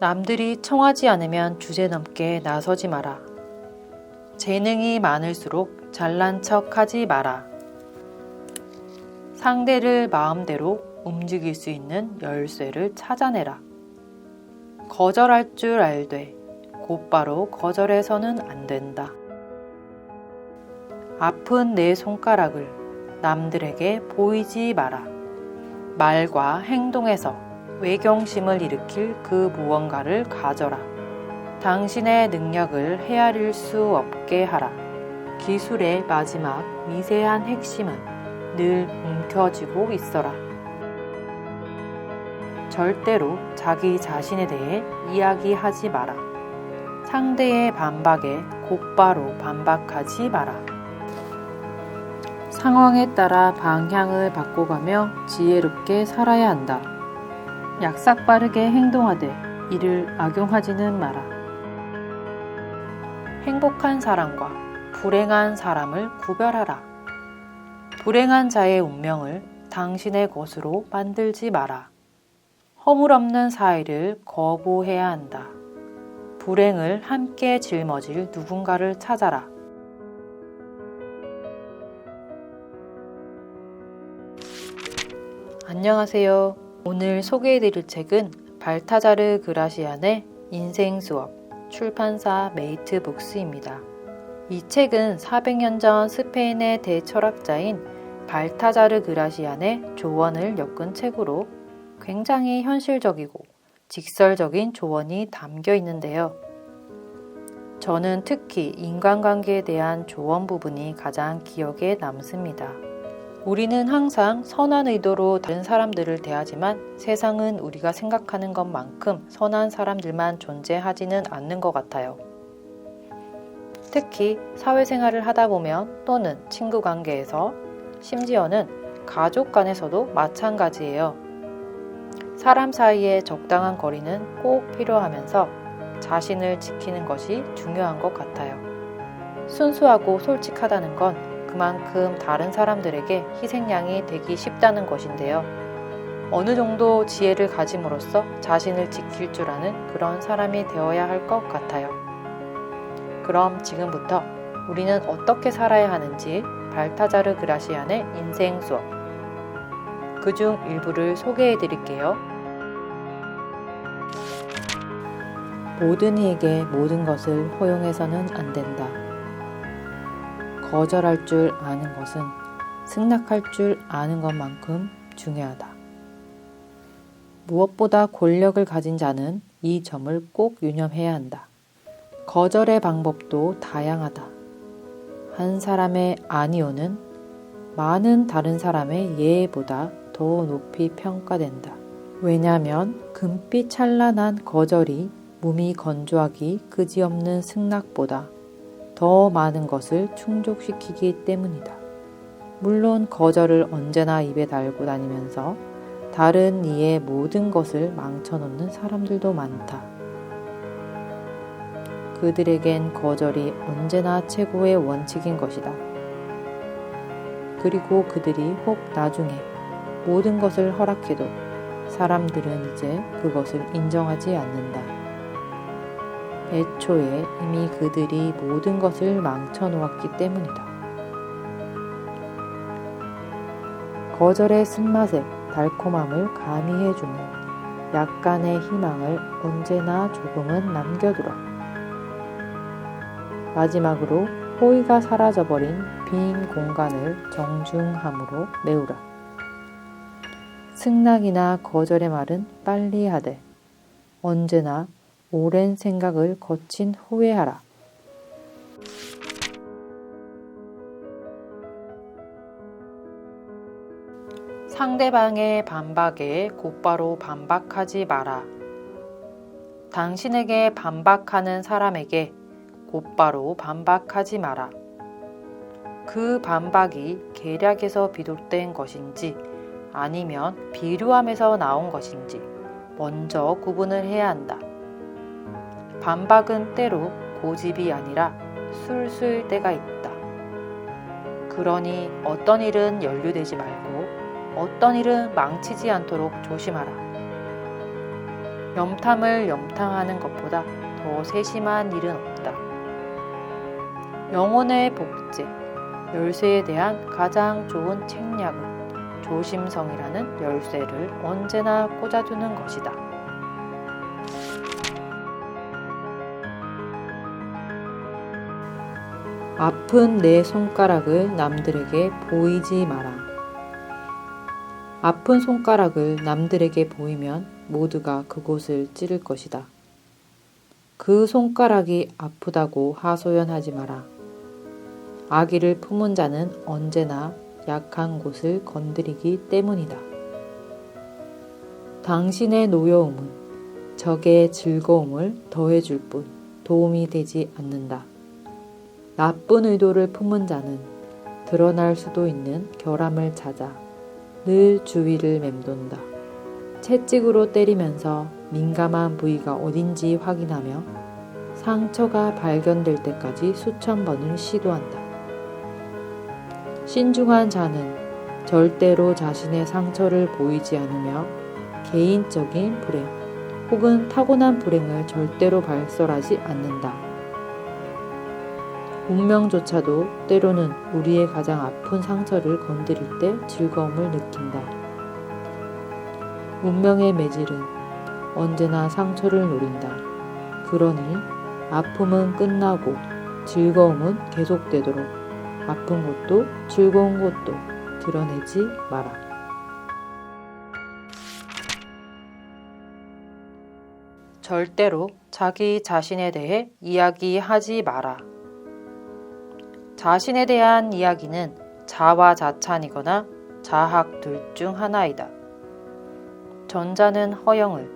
남들이 청하지 않으면 주제넘게 나서지 마라. 재능이 많을수록 잘난 척 하지 마라. 상대를 마음대로 움직일 수 있는 열쇠를 찾아내라. 거절할 줄 알되 곧바로 거절해서는 안 된다. 아픈 내 손가락을 남들에게 보이지 마라. 말과 행동에서 외경심을 일으킬 그 무언가를 가져라. 당신의 능력을 헤아릴 수 없게 하라. 기술의 마지막 미세한 핵심은 늘 움켜쥐고 있어라. 절대로 자기 자신에 대해 이야기하지 마라. 상대의 반박에 곧바로 반박하지 마라. 상황에 따라 방향을 바꿔가며 지혜롭게 살아야 한다. 약삭 빠르게 행동하되 이를 악용하지는 마라. 행복한 사람과 불행한 사람을 구별하라. 불행한 자의 운명을 당신의 것으로 만들지 마라. 허물없는 사이를 거부해야 한다. 불행을 함께 짊어질 누군가를 찾아라. 안녕하세요. 오늘 소개해드릴 책은 발타자르 그라시안의 인생 수업 출판사 메이트 북스입니다. 이 책은 400년 전 스페인의 대철학자인 발타자르 그라시안의 조언을 엮은 책으로 굉장히 현실적이고 직설적인 조언이 담겨 있는데요. 저는 특히 인간관계에 대한 조언 부분이 가장 기억에 남습니다. 우리는 항상 선한 의도로 다른 사람들을 대하지만 세상은 우리가 생각하는 것만큼 선한 사람들만 존재하지는 않는 것 같아요. 특히 사회생활을 하다 보면 또는 친구 관계에서 심지어는 가족 간에서도 마찬가지예요. 사람 사이의 적당한 거리는 꼭 필요하면서 자신을 지키는 것이 중요한 것 같아요. 순수하고 솔직하다는 건 그만큼 다른 사람들에게 희생양이 되기 쉽다는 것인데요. 어느 정도 지혜를 가짐으로써 자신을 지킬 줄 아는 그런 사람이 되어야 할 것 같아요. 그럼 지금부터 우리는 어떻게 살아야 하는지 발타자르 그라시안의 인생 수업 그 중 일부를 소개해 드릴게요. 모든 이에게 모든 것을 허용해서는 안 된다. 거절할 줄 아는 것은 승낙할 줄 아는 것만큼 중요하다. 무엇보다 권력을 가진 자는 이 점을 꼭 유념해야 한다. 거절의 방법도 다양하다. 한 사람의 아니오는 많은 다른 사람의 예보다 더 높이 평가된다. 왜냐하면 금빛 찬란한 거절이 몸이 건조하기 그지없는 승낙보다 더 많은 것을 충족시키기 때문이다. 물론 거절을 언제나 입에 달고 다니면서 다른 이의 모든 것을 망쳐놓는 사람들도 많다. 그들에겐 거절이 언제나 최고의 원칙인 것이다. 그리고 그들이 혹 나중에 모든 것을 허락해도 사람들은 이제 그것을 인정하지 않는다. 애초에 이미 그들이 모든 것을 망쳐놓았기 때문이다. 거절의 쓴맛에 달콤함을 가미해주는 약간의 희망을 언제나 조금은 남겨두라. 마지막으로 호의가 사라져버린 빈 공간을 정중함으로 메우라. 승낙이나 거절의 말은 빨리 하되 언제나 오랜 생각을 거친 후에 하라. 상대방의 반박에 곧바로 반박하지 마라. 당신에게 반박하는 사람에게 곧바로 반박하지 마라. 그 반박이 계략에서 비롯된 것인지 아니면 비루함에서 나온 것인지 먼저 구분을 해야 한다. 반박은 때로 고집이 아니라 술술 때가 있다. 그러니 어떤 일은 연루되지 말고 어떤 일은 망치지 않도록 조심하라. 염탐을 염탐하는 것보다 더 세심한 일은 없다. 영혼의 복제, 열쇠에 대한 가장 좋은 책략은 조심성이라는 열쇠를 언제나 꽂아두는 것이다. 아픈 내 손가락을 남들에게 보이지 마라. 아픈 손가락을 남들에게 보이면 모두가 그곳을 찌를 것이다. 그 손가락이 아프다고 하소연하지 마라. 아기를 품은 자는 언제나 약한 곳을 건드리기 때문이다. 당신의 노여움은 적의 즐거움을 더해줄 뿐 도움이 되지 않는다. 나쁜 의도를 품은 자는 드러날 수도 있는 결함을 찾아 늘 주위를 맴돈다. 채찍으로 때리면서 민감한 부위가 어딘지 확인하며 상처가 발견될 때까지 수천 번을 시도한다. 신중한 자는 절대로 자신의 상처를 보이지 않으며 개인적인 불행 혹은 타고난 불행을 절대로 발설하지 않는다. 운명조차도 때로는 우리의 가장 아픈 상처를 건드릴 때 즐거움을 느낀다. 운명의 매질은 언제나 상처를 노린다. 그러니 아픔은 끝나고 즐거움은 계속되도록 아픈 것도 즐거운 것도 드러내지 마라. 절대로 자기 자신에 대해 이야기하지 마라. 자신에 대한 이야기는 자화자찬이거나 자학 둘 중 하나이다. 전자는 허영을,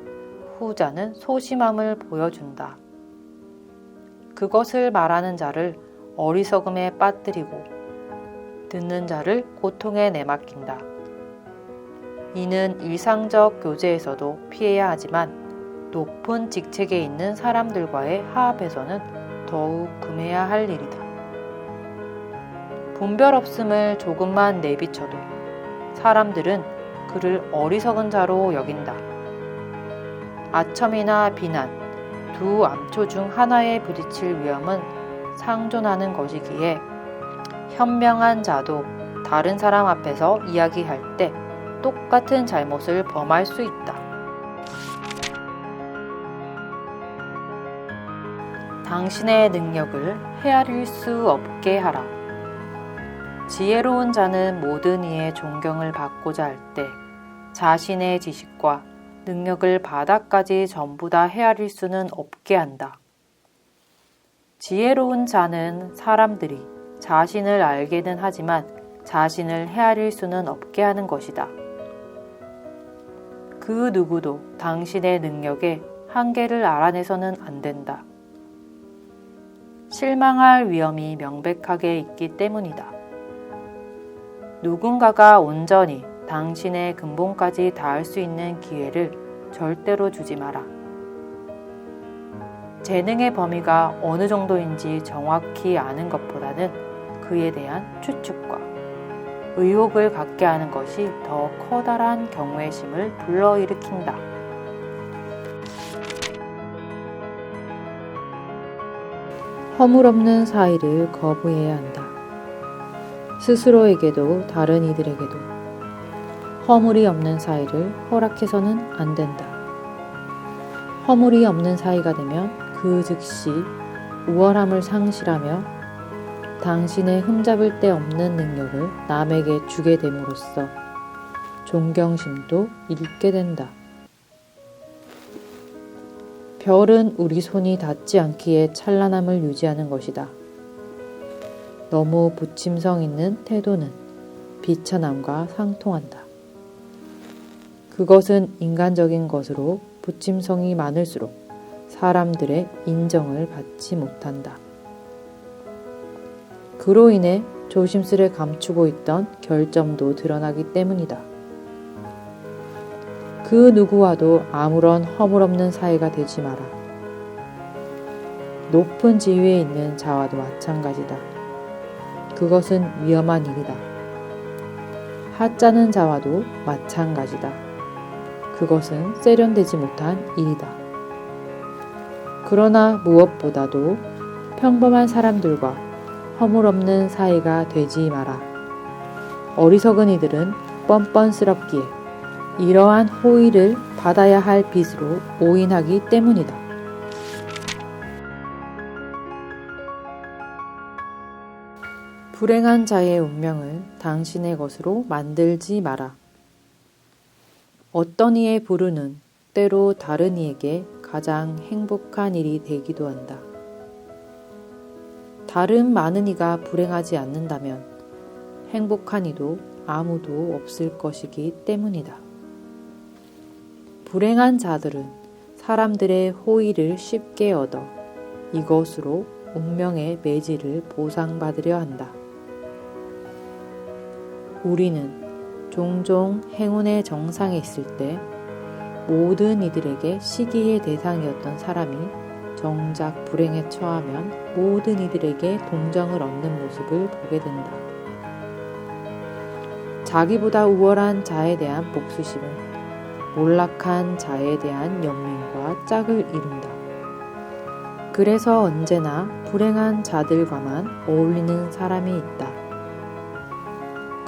후자는 소심함을 보여준다. 그것을 말하는 자를 어리석음에 빠뜨리고 듣는 자를 고통에 내맡긴다. 이는 일상적 교제에서도 피해야 하지만 높은 직책에 있는 사람들과의 화합에서는 더욱 금해야 할 일이다. 분별 없음을 조금만 내비쳐도 사람들은 그를 어리석은 자로 여긴다. 아첨이나 비난, 두 암초 중 하나에 부딪힐 위험은 상존하는 것이기에 현명한 자도 다른 사람 앞에서 이야기할 때 똑같은 잘못을 범할 수 있다. 당신의 능력을 헤아릴 수 없게 하라. 지혜로운 자는 모든 이의 존경을 받고자 할 때 자신의 지식과 능력을 바닥까지 전부 다 헤아릴 수는 없게 한다. 지혜로운 자는 사람들이 자신을 알게는 하지만 자신을 헤아릴 수는 없게 하는 것이다. 그 누구도 당신의 능력의 한계를 알아내서는 안 된다. 실망할 위험이 명백하게 있기 때문이다. 누군가가 온전히 당신의 근본까지 닿을 수 있는 기회를 절대로 주지 마라. 재능의 범위가 어느 정도인지 정확히 아는 것보다는 그에 대한 추측과 의혹을 갖게 하는 것이 더 커다란 경외심을 불러일으킨다. 허물 없는 사이를 거부해야 한다. 스스로에게도 다른 이들에게도 허물이 없는 사이를 허락해서는 안 된다. 허물이 없는 사이가 되면 그 즉시 우월함을 상실하며 당신의 흠잡을 데 없는 능력을 남에게 주게 됨으로써 존경심도 잃게 된다. 별은 우리 손이 닿지 않기에 찬란함을 유지하는 것이다. 너무 부침성 있는 태도는 비천함과 상통한다. 그것은 인간적인 것으로 부침성이 많을수록 사람들의 인정을 받지 못한다. 그로 인해 조심스레 감추고 있던 결점도 드러나기 때문이다. 그 누구와도 아무런 허물없는 사이가 되지 마라. 높은 지위에 있는 자와도 마찬가지다. 그것은 위험한 일이다. 하찮은 자와도 마찬가지다. 그것은 세련되지 못한 일이다. 그러나 무엇보다도 평범한 사람들과 허물없는 사이가 되지 마라. 어리석은 이들은 뻔뻔스럽기에 이러한 호의를 받아야 할 빚으로 오인하기 때문이다. 불행한 자의 운명을 당신의 것으로 만들지 마라. 어떤 이의 부르는 때로 다른 이에게 가장 행복한 일이 되기도 한다. 다른 많은 이가 불행하지 않는다면 행복한 이도 아무도 없을 것이기 때문이다. 불행한 자들은 사람들의 호의를 쉽게 얻어 이것으로 운명의 매질을 보상받으려 한다. 우리는 종종 행운의 정상에 있을 때 모든 이들에게 시기의 대상이었던 사람이 정작 불행에 처하면 모든 이들에게 동정을 얻는 모습을 보게 된다. 자기보다 우월한 자에 대한 복수심은 몰락한 자에 대한 연민과 짝을 이룬다. 그래서 언제나 불행한 자들과만 어울리는 사람이 있다.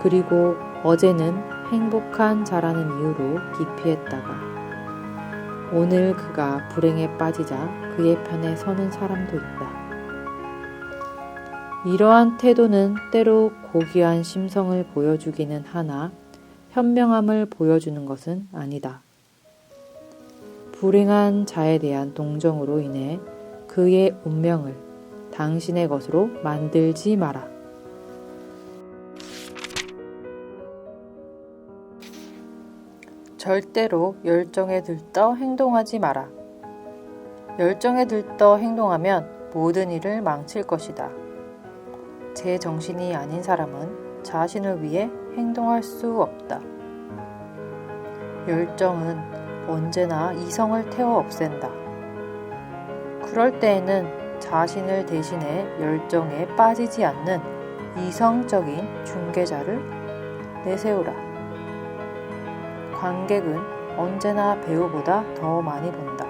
그리고 어제는 행복한 자라는 이유로 기피했다가 오늘 그가 불행에 빠지자 그의 편에 서는 사람도 있다. 이러한 태도는 때로 고귀한 심성을 보여주기는 하나 현명함을 보여주는 것은 아니다. 불행한 자에 대한 동정으로 인해 그의 운명을 당신의 것으로 만들지 마라. 절대로 열정에 들떠 행동하지 마라. 열정에 들떠 행동하면 모든 일을 망칠 것이다. 제 정신이 아닌 사람은 자신을 위해 행동할 수 없다. 열정은 언제나 이성을 태워 없앤다. 그럴 때에는 자신을 대신해 열정에 빠지지 않는 이성적인 중개자를 내세우라. 관객은 언제나 배우보다 더 많이 본다.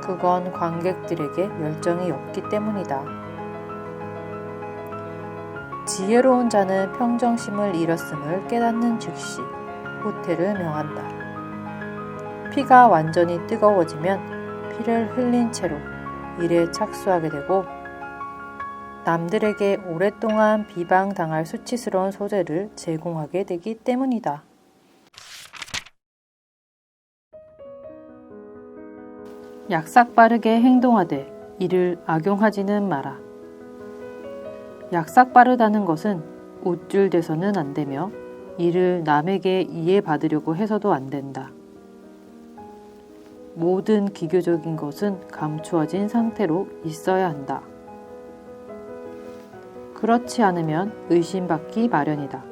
그건 관객들에게 열정이 없기 때문이다. 지혜로운 자는 평정심을 잃었음을 깨닫는 즉시 후퇴를 명한다. 피가 완전히 뜨거워지면 피를 흘린 채로 일에 착수하게 되고 남들에게 오랫동안 비방당할 수치스러운 소재를 제공하게 되기 때문이다. 약삭 빠르게 행동하되 이를 악용하지는 마라. 약삭 빠르다는 것은 우쭐대서는 안 되며 이를 남에게 이해받으려고 해서도 안 된다. 모든 기교적인 것은 감추어진 상태로 있어야 한다. 그렇지 않으면 의심받기 마련이다.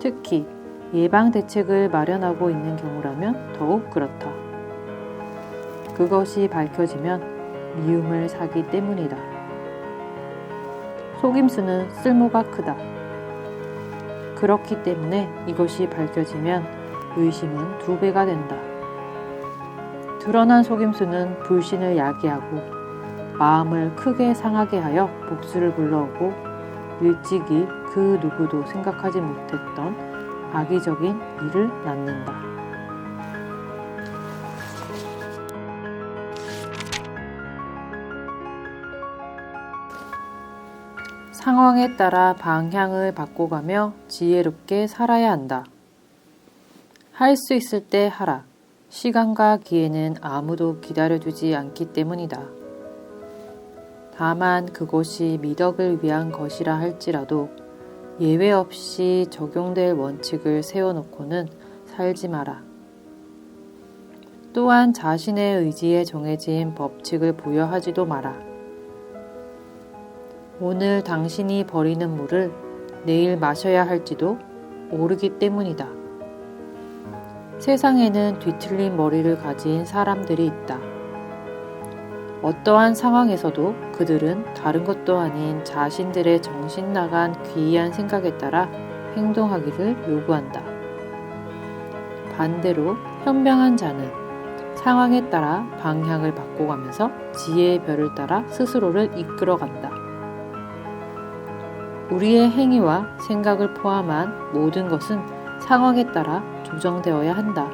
특히 예방 대책을 마련하고 있는 경우라면 더욱 그렇다. 그것이 밝혀지면 미움을 사기 때문이다. 속임수는 쓸모가 크다. 그렇기 때문에 이것이 밝혀지면 의심은 두 배가 된다. 드러난 속임수는 불신을 야기하고 마음을 크게 상하게 하여 복수를 불러오고 일찍이 그 누구도 생각하지 못했던 악의적인 일을 낳는다. 상황에 따라 방향을 바꿔가며 지혜롭게 살아야 한다. 할 수 있을 때 하라. 시간과 기회는 아무도 기다려주지 않기 때문이다. 다만 그것이 미덕을 위한 것이라 할지라도 예외 없이 적용될 원칙을 세워놓고는 살지 마라. 또한 자신의 의지에 정해진 법칙을 부여하지도 마라. 오늘 당신이 버리는 물을 내일 마셔야 할지도 모르기 때문이다. 세상에는 뒤틀린 머리를 가진 사람들이 있다. 어떠한 상황에서도 그들은 다른 것도 아닌 자신들의 정신 나간 귀한 생각에 따라 행동하기를 요구한다. 반대로 현명한 자는 상황에 따라 방향을 바꿔가면서 지혜의 별을 따라 스스로를 이끌어간다. 우리의 행위와 생각을 포함한 모든 것은 상황에 따라 조정되어야 한다.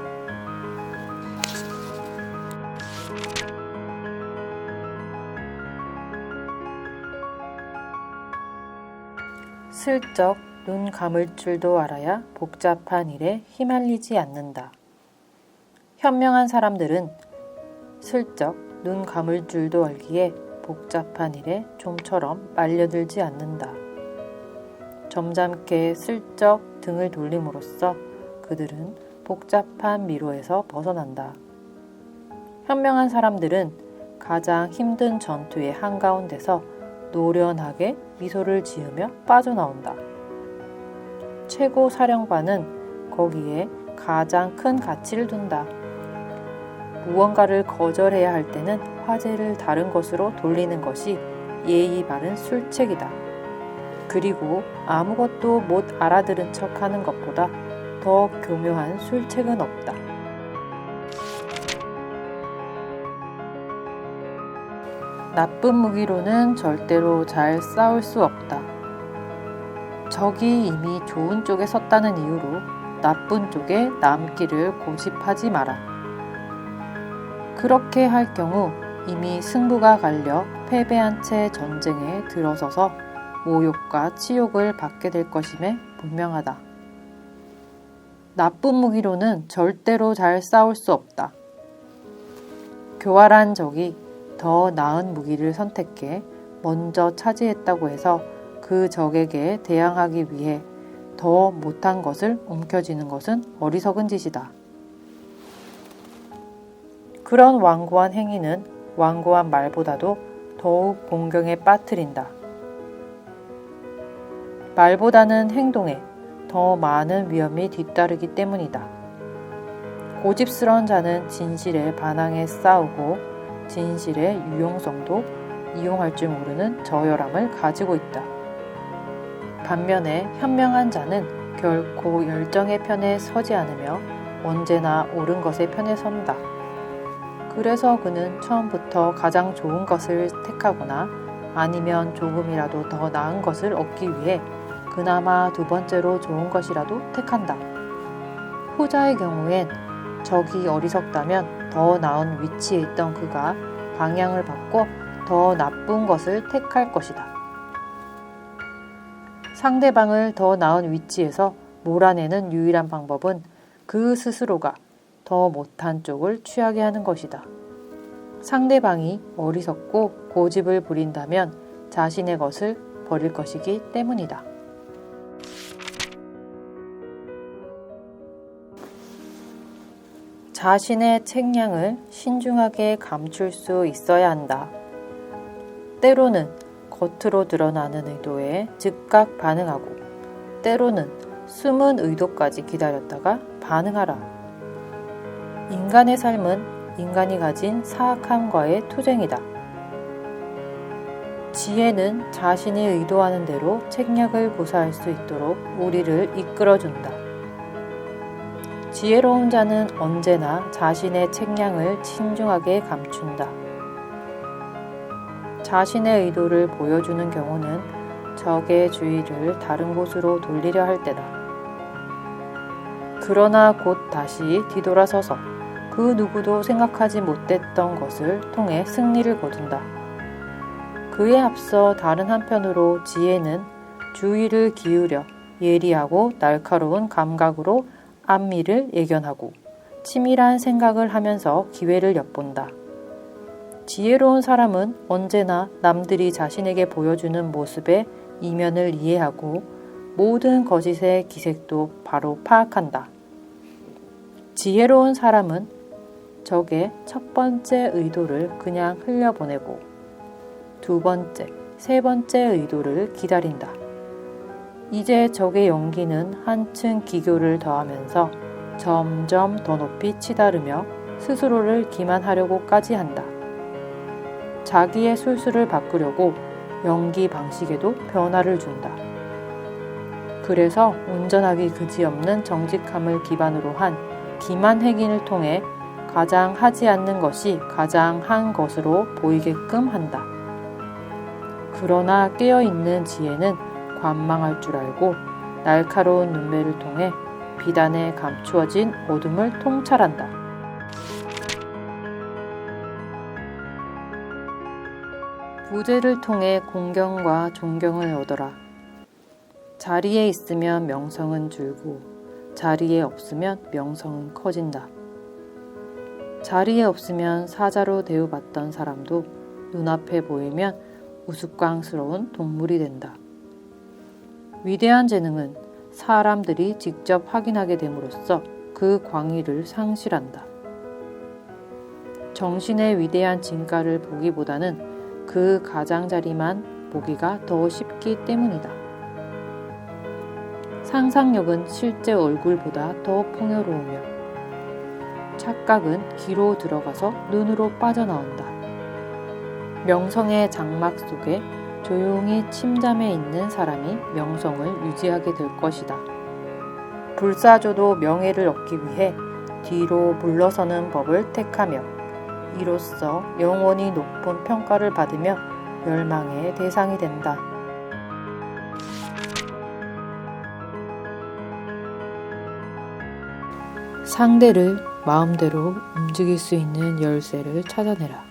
슬쩍 눈 감을 줄도 알아야 복잡한 일에 휘말리지 않는다. 현명한 사람들은 슬쩍 눈 감을 줄도 알기에 복잡한 일에 좀처럼 말려들지 않는다. 점잖게 슬쩍 등을 돌림으로써 그들은 복잡한 미로에서 벗어난다. 현명한 사람들은 가장 힘든 전투의 한가운데서 노련하게 미소를 지으며 빠져나온다. 최고 사령관은 거기에 가장 큰 가치를 둔다. 무언가를 거절해야 할 때는 화제를 다른 것으로 돌리는 것이 예의 바른 술책이다. 그리고 아무것도 못 알아들은 척 하는 것보다 더 교묘한 술책은 없다. 나쁜 무기로는 절대로 잘 싸울 수 없다. 적이 이미 좋은 쪽에 섰다는 이유로 나쁜 쪽에 남기를 고집하지 마라. 그렇게 할 경우 이미 승부가 갈려 패배한 채 전쟁에 들어서서 모욕과 치욕을 받게 될 것임에 분명하다. 나쁜 무기로는 절대로 잘 싸울 수 없다. 교활한 적이 더 나은 무기를 선택해 먼저 차지했다고 해서 그 적에게 대항하기 위해 더 못한 것을 움켜쥐는 것은 어리석은 짓이다. 그런 완고한 행위는 완고한 말보다도 더욱 공경에 빠뜨린다. 말보다는 행동에 더 많은 위험이 뒤따르기 때문이다. 고집스러운 자는 진실에 반항해 싸우고 진실의 유용성도 이용할 줄 모르는 저열함을 가지고 있다. 반면에 현명한 자는 결코 열정의 편에 서지 않으며 언제나 옳은 것의 편에 선다. 그래서 그는 처음부터 가장 좋은 것을 택하거나 아니면 조금이라도 더 나은 것을 얻기 위해 그나마 두 번째로 좋은 것이라도 택한다. 후자의 경우엔 적이 어리석다면 더 나은 위치에 있던 그가 방향을 바꿔 더 나쁜 것을 택할 것이다. 상대방을 더 나은 위치에서 몰아내는 유일한 방법은 그 스스로가 더 못한 쪽을 취하게 하는 것이다. 상대방이 어리석고 고집을 부린다면 자신의 것을 버릴 것이기 때문이다. 자신의 책량을 신중하게 감출 수 있어야 한다. 때로는 겉으로 드러나는 의도에 즉각 반응하고, 때로는 숨은 의도까지 기다렸다가 반응하라. 인간의 삶은 인간이 가진 사악함과의 투쟁이다. 지혜는 자신이 의도하는 대로 책략을 구사할 수 있도록 우리를 이끌어준다. 지혜로운 자는 언제나 자신의 책량을 신중하게 감춘다. 자신의 의도를 보여주는 경우는 적의 주의를 다른 곳으로 돌리려 할 때다. 그러나 곧 다시 뒤돌아서서 그 누구도 생각하지 못했던 것을 통해 승리를 거둔다. 그에 앞서 다른 한편으로 지혜는 주의를 기울여 예리하고 날카로운 감각으로 앞미를 예견하고 치밀한 생각을 하면서 기회를 엿본다. 지혜로운 사람은 언제나 남들이 자신에게 보여주는 모습의 이면을 이해하고 모든 거짓의 기색도 바로 파악한다. 지혜로운 사람은 적의 첫 번째 의도를 그냥 흘려보내고 두 번째, 세 번째 의도를 기다린다. 이제 적의 연기는 한층 기교를 더하면서 점점 더 높이 치다르며 스스로를 기만하려고까지 한다. 자기의 술수를 바꾸려고 연기 방식에도 변화를 준다. 그래서 온전하기 그지없는 정직함을 기반으로 한 기만 행위를 통해 가장 하지 않는 것이 가장 한 것으로 보이게끔 한다. 그러나 깨어있는 지혜는 관망할 줄 알고 날카로운 눈매를 통해 비단에 감추어진 어둠을 통찰한다. 부재를 통해 공경과 존경을 얻어라. 자리에 있으면 명성은 줄고 자리에 없으면 명성은 커진다. 자리에 없으면 사자로 대우받던 사람도 눈앞에 보이면 우스꽝스러운 동물이 된다. 위대한 재능은 사람들이 직접 확인하게 됨으로써 그 광의를 상실한다. 정신의 위대한 진가를 보기보다는 그 가장자리만 보기가 더 쉽기 때문이다. 상상력은 실제 얼굴보다 더 풍요로우며 착각은 귀로 들어가서 눈으로 빠져나온다. 명성의 장막 속에 조용히 침잠해 있는 사람이 명성을 유지하게 될 것이다. 불사조도 명예를 얻기 위해 뒤로 물러서는 법을 택하며 이로써 영원히 높은 평가를 받으며 멸망의 대상이 된다. 상대를 마음대로 움직일 수 있는 열쇠를 찾아내라.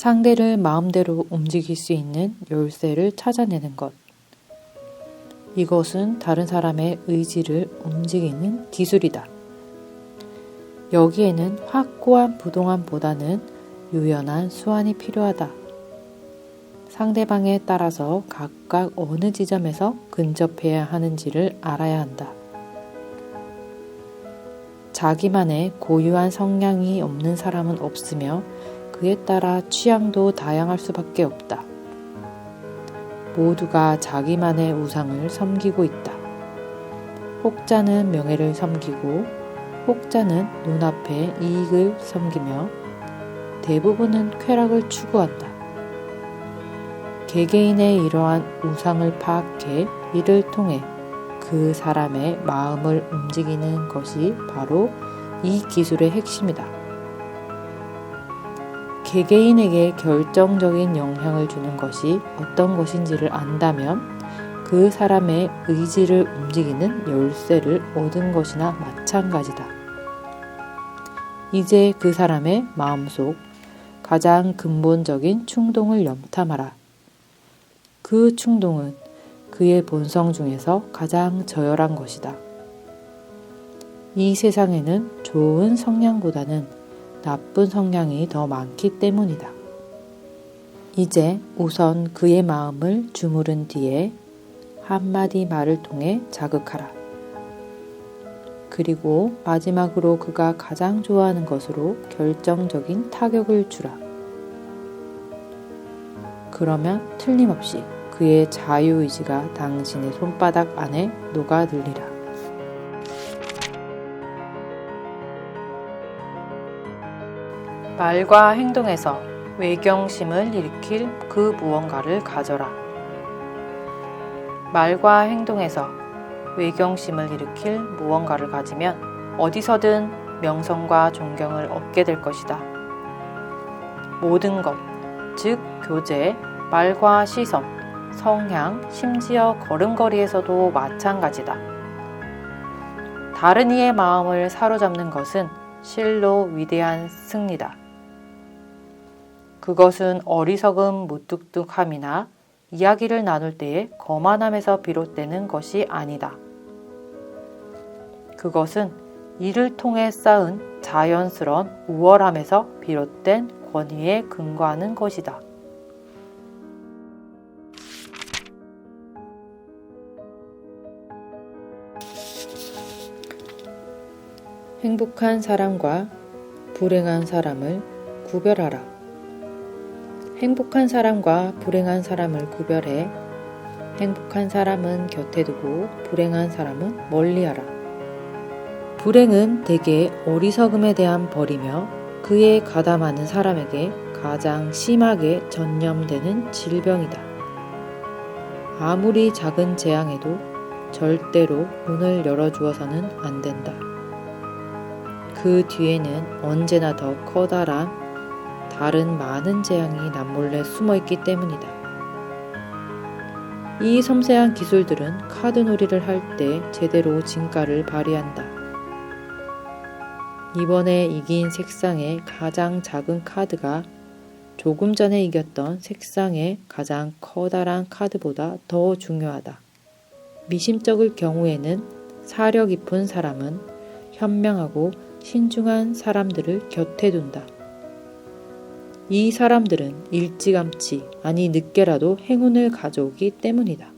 상대를 마음대로 움직일 수 있는 열쇠를 찾아내는 것. 이것은 다른 사람의 의지를 움직이는 기술이다. 여기에는 확고한 부동함보다는 유연한 수완이 필요하다. 상대방에 따라서 각각 어느 지점에서 근접해야 하는지를 알아야 한다. 자기만의 고유한 성향이 없는 사람은 없으며 그에 따라 취향도 다양할 수밖에 없다. 모두가 자기만의 우상을 섬기고 있다. 혹자는 명예를 섬기고 혹자는 눈앞의 이익을 섬기며 대부분은 쾌락을 추구한다. 개개인의 이러한 우상을 파악해 이를 통해 그 사람의 마음을 움직이는 것이 바로 이 기술의 핵심이다. 개개인에게 결정적인 영향을 주는 것이 어떤 것인지를 안다면 그 사람의 의지를 움직이는 열쇠를 얻은 것이나 마찬가지다. 이제 그 사람의 마음속 가장 근본적인 충동을 염탐하라. 그 충동은 그의 본성 중에서 가장 저열한 것이다. 이 세상에는 좋은 성향보다는 나쁜 성향이 더 많기 때문이다. 이제 우선 그의 마음을 주무른 뒤에 한마디 말을 통해 자극하라. 그리고 마지막으로 그가 가장 좋아하는 것으로 결정적인 타격을 주라. 그러면 틀림없이 그의 자유의지가 당신의 손바닥 안에 녹아들리라. 말과 행동에서 외경심을 일으킬 그 무언가를 가져라. 말과 행동에서 외경심을 일으킬 무언가를 가지면 어디서든 명성과 존경을 얻게 될 것이다. 모든 것, 즉 교제, 말과 시선, 성향, 심지어 걸음걸이에서도 마찬가지다. 다른 이의 마음을 사로잡는 것은 실로 위대한 승리다. 그것은 어리석음 무뚝뚝함이나 이야기를 나눌 때의 거만함에서 비롯되는 것이 아니다. 그것은 이를 통해 쌓은 자연스러운 우월함에서 비롯된 권위에 근거하는 것이다. 행복한 사람과 불행한 사람을 구별하라. 행복한 사람과 불행한 사람을 구별해 행복한 사람은 곁에 두고 불행한 사람은 멀리하라. 불행은 대개 어리석음에 대한 벌이며 그에 가담하는 사람에게 가장 심하게 전염되는 질병이다. 아무리 작은 재앙에도 절대로 문을 열어주어서는 안 된다. 그 뒤에는 언제나 더 커다란 다른 많은 재앙이 남몰래 숨어 있기 때문이다. 이 섬세한 기술들은 카드놀이를 할 때 제대로 진가를 발휘한다. 이번에 이긴 색상의 가장 작은 카드가 조금 전에 이겼던 색상의 가장 커다란 카드보다 더 중요하다. 미심쩍을 경우에는 사려 깊은 사람은 현명하고 신중한 사람들을 곁에 둔다. 이 사람들은 일찌감치, 아니 늦게라도 행운을 가져오기 때문이다.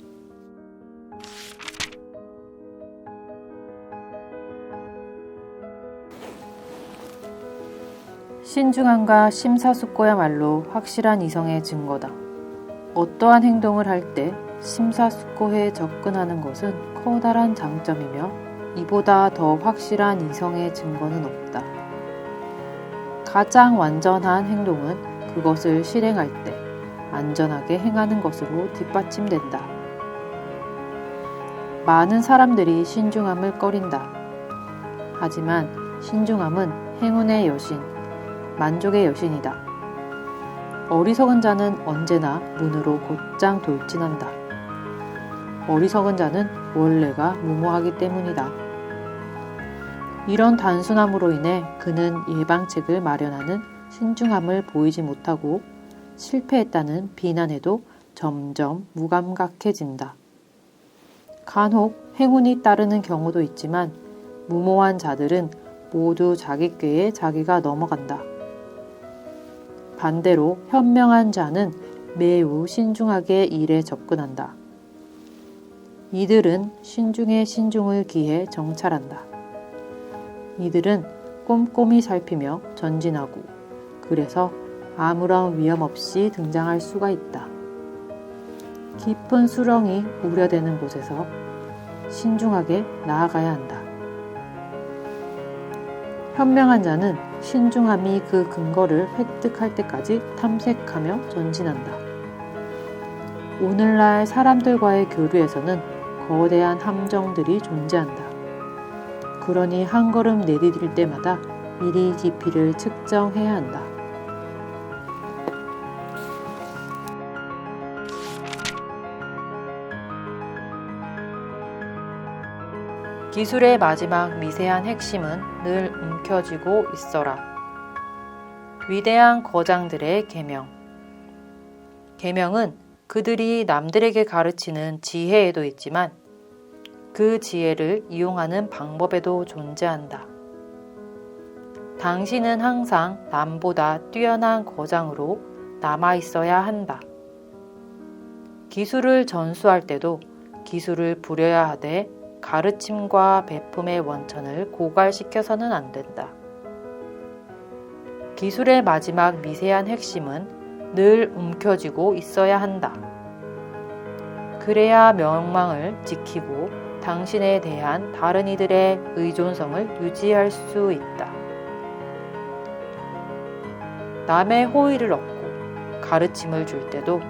신중함과 심사숙고야말로 확실한 이성의 증거다. 어떠한 행동을 할 때 심사숙고해 접근하는 것은 커다란 장점이며 이보다 더 확실한 이성의 증거는 없다. 가장 완전한 행동은 그것을 실행할 때 안전하게 행하는 것으로 뒷받침된다. 많은 사람들이 신중함을 꺼린다. 하지만 신중함은 행운의 여신, 만족의 여신이다. 어리석은 자는 언제나 문으로 곧장 돌진한다. 어리석은 자는 원래가 무모하기 때문이다. 이런 단순함으로 인해 그는 예방책을 마련하는 신중함을 보이지 못하고 실패했다는 비난에도 점점 무감각해진다. 간혹 행운이 따르는 경우도 있지만 무모한 자들은 모두 자기 꾀에 자기가 넘어간다. 반대로 현명한 자는 매우 신중하게 일에 접근한다. 이들은 신중에 신중을 기해 정찰한다. 이들은 꼼꼼히 살피며 전진하고 그래서 아무런 위험 없이 등장할 수가 있다. 깊은 수렁이 우려되는 곳에서 신중하게 나아가야 한다. 현명한 자는 신중함이 그 근거를 획득할 때까지 탐색하며 전진한다. 오늘날 사람들과의 교류에서는 거대한 함정들이 존재한다. 그러니 한 걸음 내디딜 때마다 미리 깊이를 측정해야 한다. 기술의 마지막 미세한 핵심은 늘 움켜쥐고 있어라. 위대한 거장들의 계명. 계명은 그들이 남들에게 가르치는 지혜에도 있지만 그 지혜를 이용하는 방법에도 존재한다. 당신은 항상 남보다 뛰어난 거장으로 남아 있어야 한다. 기술을 전수할 때도 기술을 부려야 하되 가르침과 베품의 원천을 고갈시켜서는 안 된다. 기술의 마지막 미세한 핵심은 늘 움켜쥐고 있어야 한다. 그래야 명망을 지키고 당신에 대한 다른 이들의 의존성을 유지할 수 있다. 남의 호의를 얻고 가르침을 줄 때도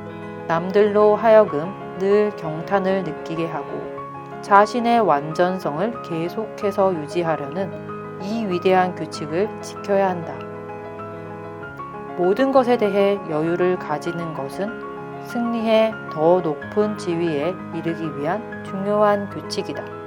남들로 하여금 늘 경탄을 느끼게 하고 자신의 완전성을 계속해서 유지하려는 이 위대한 규칙을 지켜야 한다. 모든 것에 대해 여유를 가지는 것은 승리해 더 높은 지위에 이르기 위한 중요한 규칙이다.